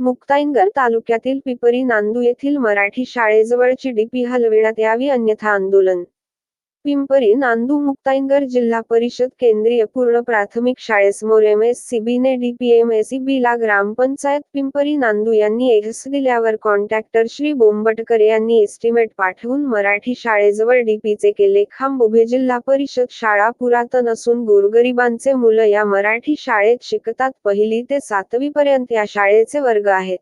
मुक्ताईनगर तालुक्यातील पिपरी नांदू येथील मराठी शाळेजवळची डीपी हलविण्यात यावी अन्यथा आंदोलन पिंपरी नांदू मुक्ताईनगर जिल्हा परिषद केंद्रीय पूर्ण प्राथमिक शाळेसमोर एम एस सी बी ने डीपीएमएसई ला ग्रामपंचायत पिंपरी नांदू यांनी एस दिल्यावर कॉन्ट्रॅक्टर श्री बोंबटकर यांनी एस्टिमेट पाठवून मराठी शाळेजवळ डीपीचे केले खांब उभे जिल्हा परिषद शाळा पुरातन असून गोरगरिबांचे मुलं या मराठी शाळेत शिकतात. पहिली ते सातवी पर्यंत या शाळेचे वर्ग आहेत.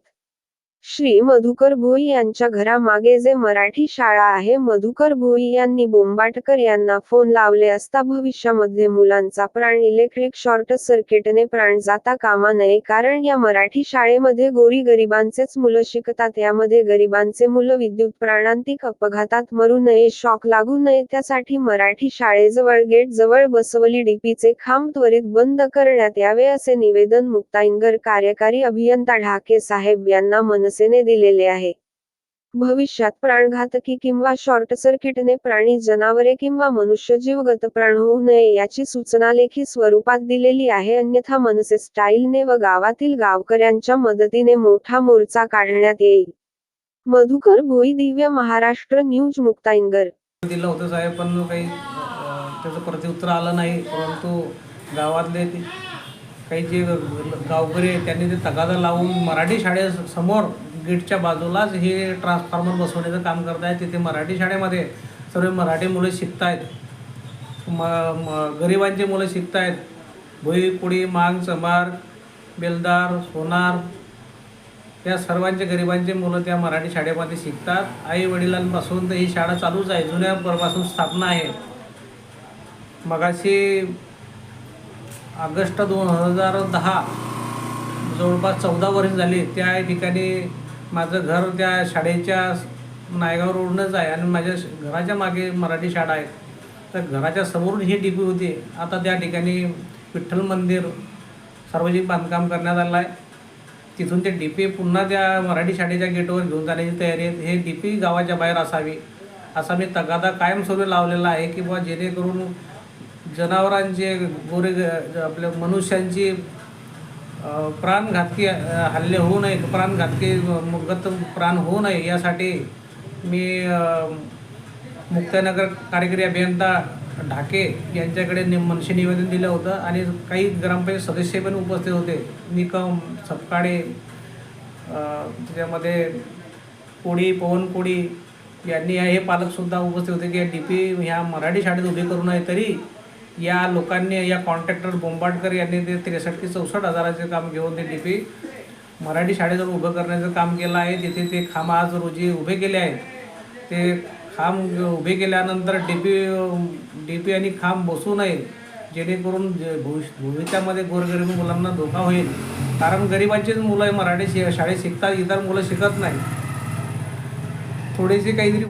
श्री मधुकर भोई यांच्या घरामागे जे मराठी शाळा आहे मधुकर भोई यांनी बोंबाटकर यांना फोन लावले असता भविष्यामध्ये मुलांचा प्राण इलेक्ट्रिक शॉर्ट सर्किटने प्राण जाता कामा नये. कारण या मराठी शाळेमध्ये गोरी गरिबांचेच मुलं शिकतात यामध्ये गरिबांचे मुलं विद्युत प्राणांतिक अपघातात मरू नये शॉक लागू नये. त्यासाठी मराठी शाळेजवळ गेट जवळ बसवली डीपीचे खांब त्वरित बंद करण्यात यावे असे निवेदन मुक्ताईनगर कार्यकारी अभियंता ढाके साहेब यांना मनसेने दिलेले आहे. भविष्यात प्राणघातकी किंवा शॉर्ट सर्किटने प्राणी जनावरे किंवा मनुष्यजीव गतप्राण होऊ नये याची सूचना लेखी स्वरूपात दिलेली आहे. अन्यथा मनसे स्टाईलने व गावातील गावकऱ्यांच्या मदतीने मोठा मोर्चा काढण्यात येईल. मधुकर भोई दिव्य महाराष्ट्र न्यूज मुक्ताईनगर. दिलं होतं साहेब पण काही त्याचं प्रत्युत्तर आलं नाही. परंतु गावातले काही जे गावकरी त्यांनी ते तगादा लावून मराठी शाळेसमोर गेटच्या बाजूलाच हे ट्रान्सफॉर्मर बसवण्याचं काम करत आहेत तिथे मराठी शाळेमध्ये सर्व मराठी मुलं शिकत आहेत म म गरिबांची मुलं शिकत आहेत भुई मांग चमार बेलदार सोनार या सर्वांचे गरिबांचे मुलं त्या मराठी शाळेमध्ये शिकतात. आई वडिलांपासून तर ही शाळा चालूच आहे. जुन्यापासून स्थापना आहे. मगाशी ऑगस्ट दोन हजार दहा जवळपास चौदा वर्ष झाली. त्या ठिकाणी माझं घर त्या शाळेच्या नायगाव रोडनंच आहे आणि माझ्या श- घराच्या मागे मराठी शाळा आहे. तर घराच्या समोरून ही डीपी होती. आता त्या ठिकाणी विठ्ठल मंदिर सार्वजनिक बांधकाम करण्यात आलं आहे. तिथून ते डी पी पुन्हा त्या मराठी शाळेच्या गेटवर घेऊन जाण्याची तयारी आहे. हे डी पी गावाच्या बाहेर असावी असा मी तगादा कायमस्वरूपी लावलेला आहे की बुवा जेणेकरून जनावरांचे गोरे आपल्या मनुष्यांची प्राणघातकी हल्ले होऊ नये प्राणघातकी मुगत प्राण होऊ नये यासाठी मी मुक्तानगर कार्यकारी अभियंता ढाके यांच्याकडे नि मनसे निवेदन दिलं होतं आणि काही ग्रामपंचायत सदस्य पण उपस्थित होते. निकम सपकाळे त्याच्यामध्ये कोडी पवन कोडी यांनी हे पालकसुद्धा उपस्थित होते की डी पी ह्या मराठी शाळेत उभे करू नये तरी या लोकांनी या कॉन्ट्रॅक्टर बोंबाटकर यांनी ते त्रेसष्ट ते चौसष्ट हजाराचे काम घेऊन ते डी पी मराठी शाळेजवळ उभं करण्याचं काम केलं आहे. तिथे ते खांब आज रोजी उभे केले आहेत. ते खांब उभे केल्यानंतर डी पी डी पी आणि खांब बसू नये जेणेकरून जे भविष्य भविष्यामध्ये गोरगरीब मुलांना धोका होईल. कारण गरिबांचीच मुलं मराठी शि शाळेत शिकतात इतर मुलं शिकत नाही थोडेसे काहीतरी